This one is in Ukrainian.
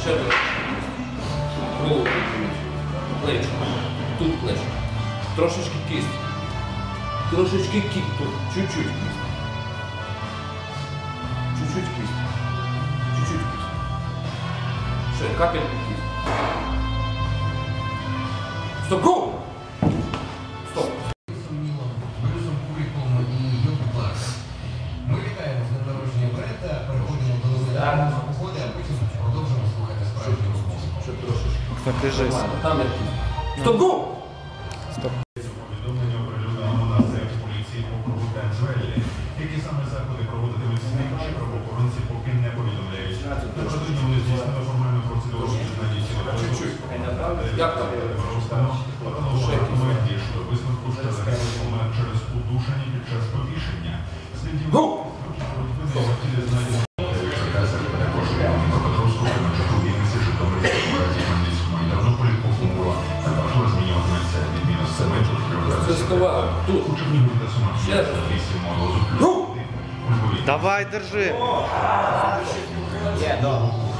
Ще трошки. Голову підніміть. Плечі. Тут плечі. Трошечки кисть. Трошечки кість. Тут. Чуть-чуть кисть. Чуть-чуть кисть. Чуть-чуть кисть. Ще капельку кисть. Стоп, гоу! Стоп. Сумнівом, блюзом куріком і йогу клас. Ми вітаємо з Покажись. Там як кисть. Стоп! Повідомлення оприлюднено на сайті поліції округу Пенджвеллі. Які саме заходи проводитимуть слідчі правоохоронці, поки не повідомляють. Напередодні вони здійснили формальну процедуру дізнання Чуть-чуть. Як там? Висновку, що загиблий помер через удушення під час повішення. Слідів до 3 Це градусів. Тут. У Чернігові та Сумах Ще раз. 8 морозу плюс Гу! 1. У Львові Давай, держи. Звернув.